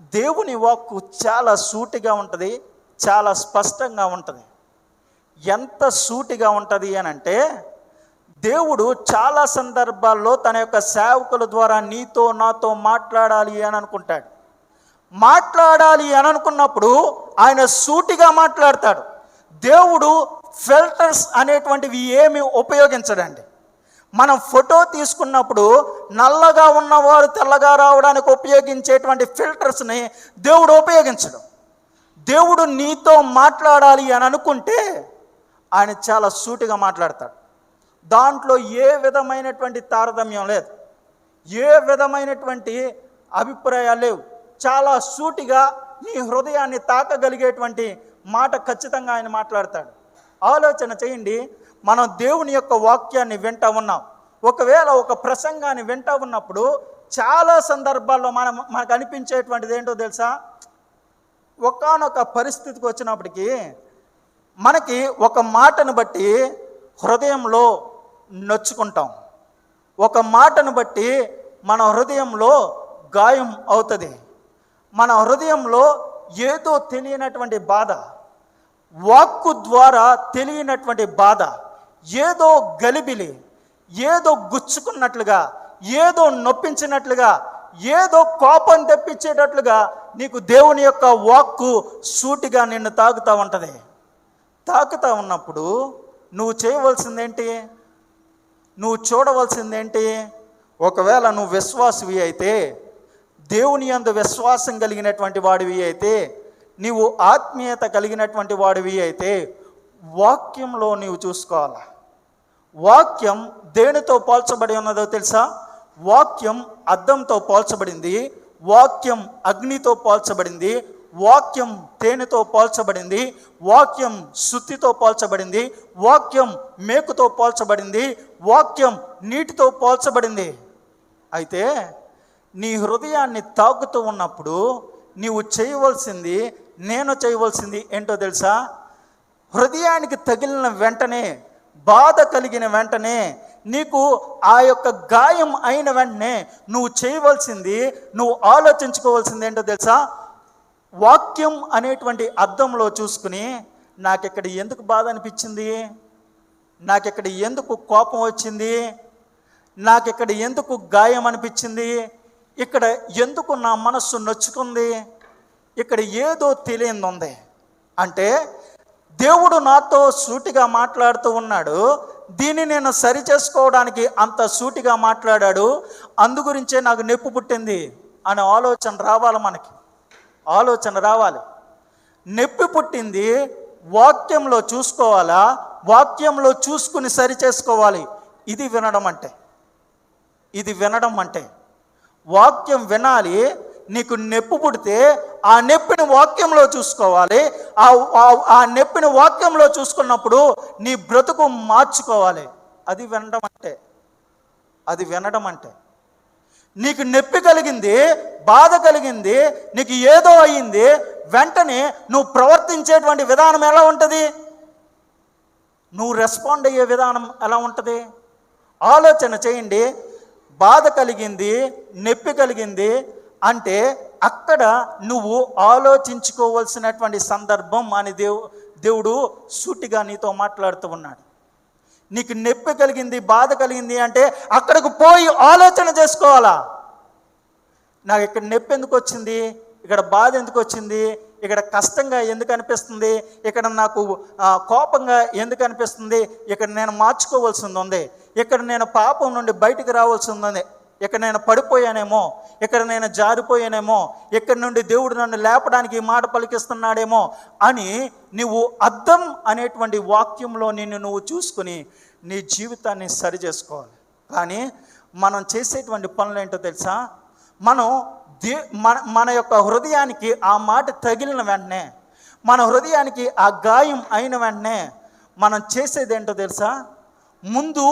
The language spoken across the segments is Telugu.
దేవుని వాక్కు చాలా సూటిగా ఉంటుంది చాలా స్పష్టంగా ఉంటుంది. ఎంత సూటిగా ఉంటుంది అని అంటే దేవుడు చాలా సందర్భాల్లో తన యొక్క సేవకుల ద్వారా నీతో నాతో మాట్లాడాలి అని అనుకుంటాడు మాట్లాడాలి అని అనుకున్నప్పుడు ఆయన సూటిగా మాట్లాడతాడు. దేవుడు ఫిల్టర్స్ అనేటువంటివి ఏమి ఉపయోగించడండి. మనం ఫోటో తీసుకున్నప్పుడు నల్లగా ఉన్నవారు తెల్లగా రావడానికి ఉపయోగించేటువంటి ఫిల్టర్స్ని దేవుడు ఉపయోగించడం. దేవుడు నీతో మాట్లాడాలి అని అనుకుంటే ఆయన చాలా సూటిగా మాట్లాడతాడు. దాంట్లో ఏ విధమైనటువంటి తారతమ్యం లేదు. ఏ విధమైనటువంటి అభిప్రాయాలు లేవు. చాలా సూటిగా నీ హృదయాన్ని తాకగలిగేటువంటి మాట ఖచ్చితంగా ఆయన మాట్లాడతాడు. ఆలోచన చేయండి మనం దేవుని యొక్క వాక్యాన్ని వింటా ఉన్నాం. ఒకవేళ ఒక ప్రసంగాన్ని వింటా ఉన్నప్పుడు చాలా సందర్భాల్లో మనం మనకు అనిపించేటువంటిది ఏంటో తెలుసా? ఒకానొక పరిస్థితికి వచ్చినప్పటికీ మనకి ఒక మాటను బట్టి హృదయంలో నొచ్చుకుంటాం. ఒక మాటను బట్టి మన హృదయంలో గాయం అవుతుంది. మన హృదయంలో ఏదో తెలియనటువంటి బాధ. వాక్కు ద్వారా తెలియనటువంటి బాధ. ఏదో గలిబిలి ఏదో గుచ్చుకున్నట్లుగా ఏదో నొప్పించినట్లుగా ఏదో కోపం తెప్పించేటట్లుగా నీకు దేవుని యొక్క వాక్కు సూటిగా నిన్ను తాకుతూ ఉంటుంది. తాకుతూ ఉన్నప్పుడు నువ్వు చేయవలసిందేంటి? నువ్వు చూడవలసిందేంటి? ఒకవేళ నువ్వు విశ్వాసవి అయితే దేవుని అందు విశ్వాసం కలిగినటువంటి వాడివి అయితే నీవు ఆత్మీయత కలిగినటువంటి వాడివి అయితే వాక్యంలో నీవు చూసుకోవాలి? వాక్యం దేనితో పోల్చబడి ఉన్నదో తెలుసా? వాక్యం అద్దంతో పోల్చబడింది వాక్యం అగ్నితో పోల్చబడింది వాక్యం తేనెతో పోల్చబడింది వాక్యం శుద్ధితో పోల్చబడింది వాక్యం మేకుతో పోల్చబడింది వాక్యం నీటితో పోల్చబడింది. అయితే నీ హృదయాన్ని తాకుతూ ఉన్నప్పుడు నీవు చేయవలసింది నేను చేయవలసింది ఏంటో తెలుసా? హృదయానికి తగిలిన వెంటనే బాధ కలిగిన వెంటనే నీకు ఆ యొక్క గాయం అయిన వెంటనే నువ్వు చేయవలసింది నువ్వు ఆలోచించుకోవాల్సింది ఏంటో తెలుసా? వాక్యం అనేటువంటి అర్థంలో చూసుకుని నాకిక్కడ ఎందుకు బాధ అనిపించింది? నాకిక్కడ ఎందుకు కోపం వచ్చింది? నాకిక్కడ ఎందుకు గాయం అనిపించింది? ఇక్కడ ఎందుకు నా మనస్సు నొచ్చుకుంది? ఇక్కడ ఏదో తెలియంది ఉంది. అంటే దేవుడు నాతో సూటిగా మాట్లాడుతూ ఉన్నాడు. దీన్ని నేను సరి చేసుకోవడానికి అంత సూటిగా మాట్లాడాడు. అందుగురించే నాకు నొప్పి పుట్టింది అనే ఆలోచన రావాలి మనకి. ఆలోచన రావాలి. నొప్పి పుట్టింది వాక్యంలో చూసుకోవాలా? వాక్యంలో చూసుకుని సరి చేసుకోవాలి. ఇది వినడం అంటే. ఇది వినడం అంటే. వాక్యం వినాలి నీకు నొప్పి పుడితే ఆ నొప్పిని వాక్యంలో చూసుకోవాలి. ఆ ఆ- నొప్పిని వాక్యంలో చూసుకున్నప్పుడు నీ బ్రతుకు మార్చుకోవాలి. అది వినడం అంటే. అది వినడం అంటే. నీకు నొప్పి కలిగింది బాధ కలిగింది నీకు ఏదో అయ్యింది వెంటనే నువ్వు ప్రవర్తించేటువంటి విధానం ఎలా ఉంటుంది? నువ్వు రెస్పాండ్ అయ్యే విధానం ఎలా ఉంటుంది? ఆలోచన చేయండి. బాధ కలిగింది నొప్పి కలిగింది అంటే అక్కడ నువ్వు ఆలోచించుకోవలసినటువంటి సందర్భం అని దేవు దేవుడు సూటిగా నీతో మాట్లాడుతూ ఉన్నాడు. నీకు నొప్పి కలిగింది బాధ కలిగింది అంటే అక్కడికి పోయి ఆలోచన చేసుకోవాలా? నాకు ఇక్కడ నొప్పి ఎందుకు వచ్చింది? ఇక్కడ బాధ ఎందుకు వచ్చింది? ఇక్కడ కష్టంగా ఎందుకు అనిపిస్తుంది? ఇక్కడ నాకు కోపంగా ఎందుకు అనిపిస్తుంది? ఇక్కడ నేను మార్చుకోవాల్సింది ఉంది. ఇక్కడ నేను పాపం నుండి బయటికి రావాల్సి ఉంది. ఇక్కడ నేను పడిపోయానేమో ఇక్కడ నేను జారిపోయానేమో ఇక్కడ నుండి దేవుడు నన్ను లేపడానికి ఈ మాట పలికిస్తున్నాడేమో అని నువ్వు అర్థం అనేటువంటి వాక్యంలో నిన్ను నువ్వు చూసుకుని నీ జీవితాన్ని సరి చేసుకోవాలి. కానీ మనం చేసేటువంటి పనులు ఏంటో తెలుసా? మనం దే మన మన యొక్క హృదయానికి ఆ మాట తగిలిన వెంటనే మన హృదయానికి ఆ గాయం అయిన వెంటనే మనం చేసేది ఏంటో తెలుసా? ముందు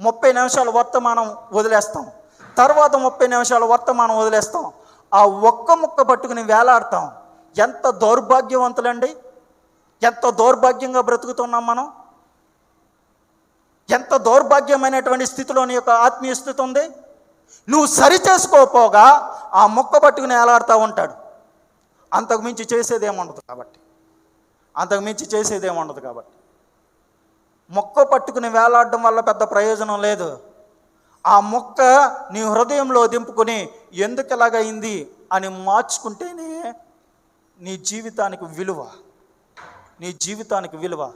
ముప్పై నిమిషాల వర్తమానం వదిలేస్తాం. తర్వాత ముప్పై నిమిషాల వర్తమానం వదిలేస్తాం. ఆ ఒక్క ముక్క పట్టుకుని వేలాడతాం. ఎంత దౌర్భాగ్యవంతులండి. ఎంత దౌర్భాగ్యంగా బ్రతుకుతున్నాం మనం. ఎంత దౌర్భాగ్యమైనటువంటి స్థితిలో నీ యొక్క ఆత్మీయ స్థితి ఉంది. నువ్వు సరి చేసుకోపోగా ఆ మొక్క పట్టుకుని ఎలాడుతూ ఉంటాడు. అంతకు మించి చేసేదేముండదు కాబట్టి. అంతకు మించి చేసేదేముండదు కాబట్టి. మొక్క పట్టుకుని వేలాడడం వల్ల పెద్ద ప్రయోజనం లేదు. ఆ మొక్క నీ హృదయంలో దింపుకొని ఎందుకు ఎలాగైంది అని మార్చుకుంటేనే నీ జీవితానికి విలువ. నీ జీవితానికి విలువ.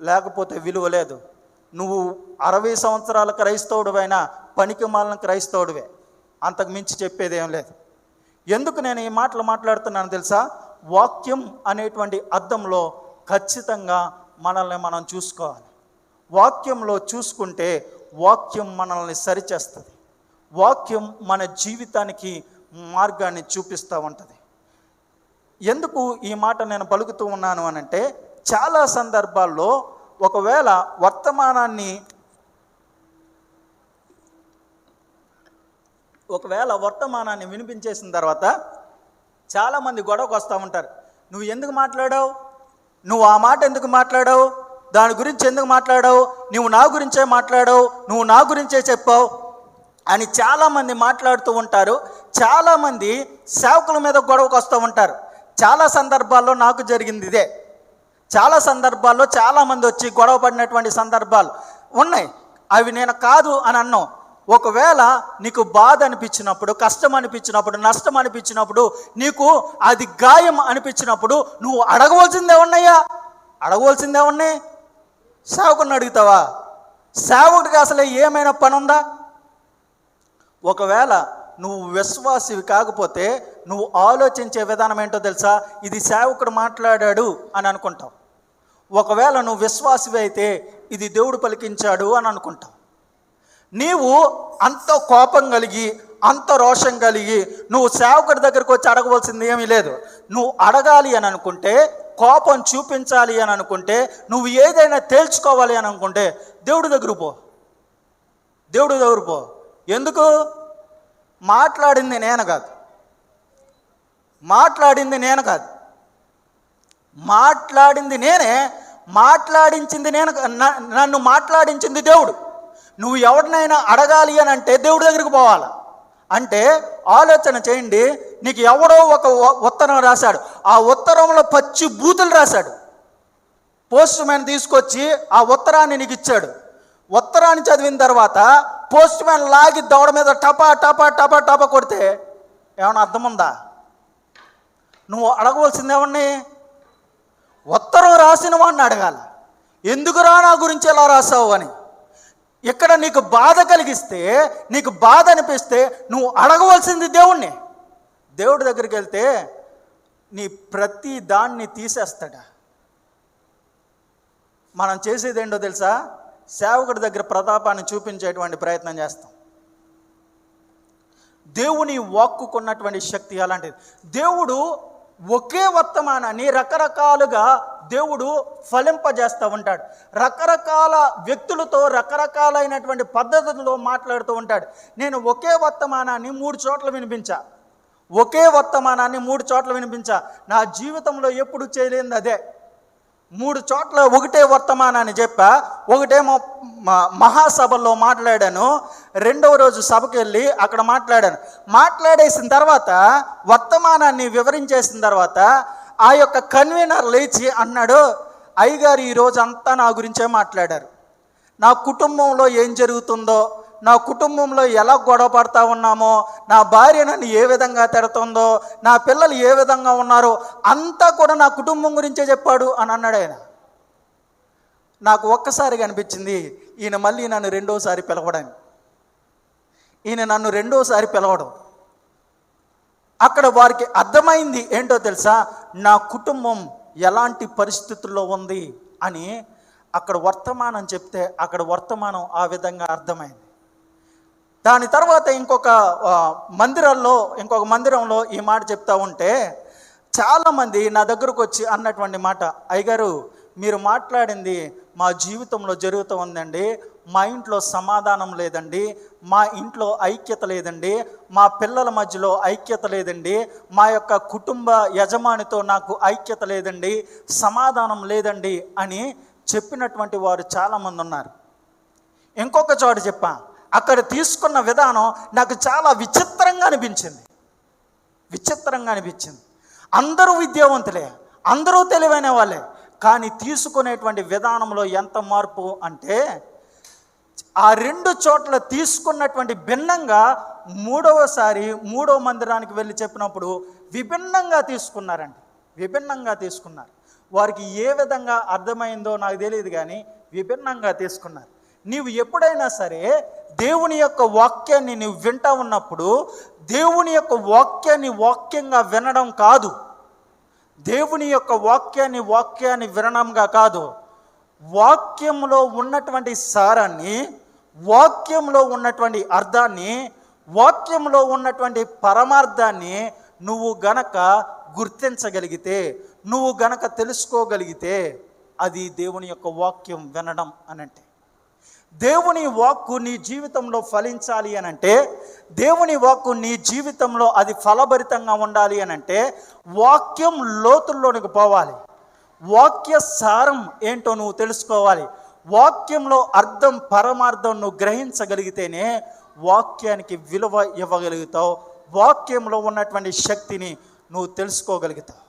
లేకపోతే విలువ లేదు. నువ్వు అరవై సంవత్సరాల క్రైస్తవుడువైనా పనికి మాలిన క్రైస్తవుడివే. అంతకు మించి చెప్పేదేం లేదు. ఎందుకు నేను ఈ మాటలు మాట్లాడుతున్నాను తెలుసా? వాక్యం అనేటువంటి అర్థంలో ఖచ్చితంగా మనల్ని మనం చూసుకోవాలి. వాక్యంలో చూసుకుంటే వాక్యం మనల్ని సరిచేస్తుంది. వాక్యం మన జీవితానికి మార్గాన్ని చూపిస్తూ ఉంటుంది. ఎందుకు ఈ మాట నేను పలుకుతూ ఉన్నాను అని అంటే చాలా సందర్భాల్లో ఒకవేళ వర్తమానాన్ని ఒకవేళ వర్తమానాన్ని వినిపించేసిన తర్వాత చాలామంది గొడవకు వస్తూ ఉంటారు. నువ్వు ఎందుకు మాట్లాడావు? నువ్వు ఆ మాట ఎందుకు మాట్లాడావు? దాని గురించి ఎందుకు మాట్లాడావు? నువ్వు నా గురించే మాట్లాడావు నువ్వు నా గురించే చెప్పావు అని చాలామంది మాట్లాడుతూ ఉంటారు. చాలామంది సేవకుల మీద గొడవకు వస్తూ ఉంటారు. చాలా సందర్భాల్లో నాకు జరిగింది ఇదే. చాలా సందర్భాల్లో చాలామంది వచ్చి గొడవ పడినటువంటి సందర్భాలు ఉన్నాయి. అవి నేను కాదు అని అన్నాం. ఒకవేళ నీకు బాధ అనిపించినప్పుడు కష్టం అనిపించినప్పుడు నష్టం అనిపించినప్పుడు నీకు అది గాయం అనిపించినప్పుడు నువ్వు అడగవలసిందే ఉన్నాయా అడగవలసిందే ఉన్నాయి సేవకుని అడుగుతావా? సేవకుడికి అసలు ఏమైనా పని ఉందా ఒకవేళ నువ్వు విశ్వాసివి కాకపోతే నువ్వు ఆలోచించే విధానం ఏంటో తెలుసా? ఇది సేవకుడు మాట్లాడాడు అని అనుకుంటావు. ఒకవేళ నువ్వు విశ్వాసివి అయితే ఇది దేవుడు పలికించాడు అని అనుకుంటావు. నీవు అంత కోపం కలిగి అంత రోషం కలిగి నువ్వు సేవకుడి దగ్గరకు వచ్చి అడగవలసింది ఏమీ లేదు. నువ్వు అడగాలి అని అనుకుంటే కోపం చూపించాలి అని అనుకుంటే నువ్వు ఏదైనా తేల్చుకోవాలి అని అనుకుంటే దేవుడి దగ్గర పో. దేవుడి దగ్గర పో. ఎందుకు? మాట్లాడింది నేను కాదు. మాట్లాడింది నేను కాదు. మాట్లాడింది నేనే మాట్లాడించింది నేను నన్ను మాట్లాడించింది దేవుడు. నువ్వు ఎవరినైనా అడగాలి అని అంటే దేవుడి దగ్గరికి పోవాలి? అంటే ఆలోచన చేయండి నీకు ఎవడో ఒక ఉత్తరం రాశాడు. ఆ ఉత్తరంలో పచ్చి బూతులు రాశాడు. పోస్ట్ మ్యాన్ తీసుకొచ్చి ఆ ఉత్తరాన్ని నీకు ఇచ్చాడు. ఉత్తరాన్ని చదివిన తర్వాత పోస్ట్ మ్యాన్ లాగి దవడ మీద టపా టపా టపా టపా కొడితే ఏమైనా అర్థం ఉందా నువ్వు అడగవలసింది ఎవరిని ఉత్తరం రాసిన వాడిని అడగాలి. ఎందుకురా నా గురించి ఎలా రాసావు అని? ఇక్కడ నీకు బాధ కలిగిస్తే నీకు బాధ అనిపిస్తే నువ్వు అడగవలసింది దేవుణ్ణి. దేవుడి దగ్గరికి వెళ్తే నీ ప్రతి దాన్ని తీసేస్తాడా? మనం చేసేది ఏంటో తెలుసా? సేవకుడి దగ్గర ప్రతాపాన్ని చూపించేటువంటి ప్రయత్నం చేస్తాం. దేవుని వాక్కుకున్నటువంటి శక్తి అలాంటిది. దేవుడు ఒకే వర్తమానాన్ని రకరకాలుగా దేవుడు ఫలింపజేస్తూ ఉంటాడు. రకరకాల వ్యక్తులతో రకరకాలైనటువంటి పద్ధతుల్లో మాట్లాడుతూ ఉంటాడు. నేను ఒకే వర్తమానాన్ని మూడు చోట్ల వినిపించా. ఒకే వర్తమానాన్ని మూడు చోట్ల వినిపించా. నా జీవితంలో ఎప్పుడు చేయలేనిది అదే. మూడు చోట్ల ఒకటే వర్తమానాన్ని చెప్పా. ఒకటేమో మహాసభలో మాట్లాడాను. రెండవ రోజు సభకి వెళ్ళి అక్కడ మాట్లాడాను. మాట్లాడేసిన తర్వాత వర్తమానాన్ని వివరించేసిన తర్వాత ఆ యొక్క కన్వీనర్ లేచి అన్నాడు అయ్యగారు ఈరోజు అంతా నా గురించే మాట్లాడారు. నా కుటుంబంలో ఏం జరుగుతుందో నా కుటుంబంలో ఎలా గొడవ పడతా ఉన్నామో నా భార్య నన్ను ఏ విధంగా తిడుతుందో నా పిల్లలు ఏ విధంగా ఉన్నారో అంతా కూడా నా కుటుంబం గురించే చెప్పాడు అని అన్నాడు ఆయన. నాకు ఒక్కసారి అనిపించింది ఈయన మళ్ళీ నన్ను రెండోసారి పిలవడం ఈయన నన్ను రెండోసారి పిలవడం. అక్కడ వారికి అర్థమైంది ఏంటో తెలుసా? నా కుటుంబం ఎలాంటి పరిస్థితుల్లో ఉంది అని అక్కడ వర్తమానం చెప్తే అక్కడ వర్తమానం ఆ విధంగా అర్థమైంది. దాని తర్వాత ఇంకొక మందిరంలో ఇంకొక మందిరంలో ఈ మాట చెప్తా ఉంటే చాలామంది నా దగ్గరకు వచ్చి అన్నటువంటి మాట అయ్యగారు మీరు మాట్లాడింది మా జీవితంలో జరుగుతూ ఉందండి. మా ఇంట్లో సమాధానం లేదండి. మా ఇంట్లో ఐక్యత లేదండి. మా పిల్లల మధ్యలో ఐక్యత లేదండి. మా యొక్క కుటుంబ యజమానితో నాకు ఐక్యత లేదండి. సమాధానం లేదండి అని చెప్పినటువంటి వారు చాలామంది ఉన్నారు. ఇంకొక చోట చెప్పా అక్కడ తీసుకున్న విధానం నాకు చాలా విచిత్రంగా అనిపించింది. విచిత్రంగా అనిపించింది. అందరూ విద్యావంతులే అందరూ తెలివైన వాళ్ళే. కానీ తీసుకునేటువంటి విధానంలో ఎంత మార్పు అంటే ఆ రెండు చోట్ల తీసుకున్నటువంటి భిన్నంగా మూడవసారి మూడో మందిరానికి వెళ్ళి చెప్పినప్పుడు విభిన్నంగా తీసుకున్నారండి. విభిన్నంగా తీసుకున్నారు. వారికి ఏ విధంగా అర్థమైందో నాకు తెలియదు కానీ విభిన్నంగా తీసుకున్నారు. నీవు ఎప్పుడైనా సరే దేవుని యొక్క వాక్యాన్ని నువ్వు వింటా ఉన్నప్పుడు దేవుని యొక్క వాక్యాన్ని వాక్యంగా వినడం కాదు. దేవుని యొక్క వాక్యాన్ని వాక్యాన్ని వినడంగా కాదు. వాక్యంలో ఉన్నటువంటి సారాన్ని వాక్యంలో ఉన్నటువంటి అర్థాన్ని వాక్యంలో ఉన్నటువంటి పరమార్థాన్ని నువ్వు గనక గుర్తించగలిగితే నువ్వు గనక తెలుసుకోగలిగితే అది దేవుని యొక్క వాక్యం వినడం అనంటే. దేవుని వాక్కు నీ జీవితంలో ఫలించాలి అని అంటే దేవుని వాక్కు నీ జీవితంలో అది ఫలభరితంగా ఉండాలి అని అంటే వాక్యం లోతుల్లోనికి పోవాలి. వాక్య సారం ఏంటో నువ్వు తెలుసుకోవాలి. వాక్యంలో అర్థం పరమార్థం నువ్వు గ్రహించగలిగితేనే వాక్యానికి విలువ ఇవ్వగలుగుతావు. వాక్యంలో ఉన్నటువంటి శక్తిని నువ్వు తెలుసుకోగలుగుతావు.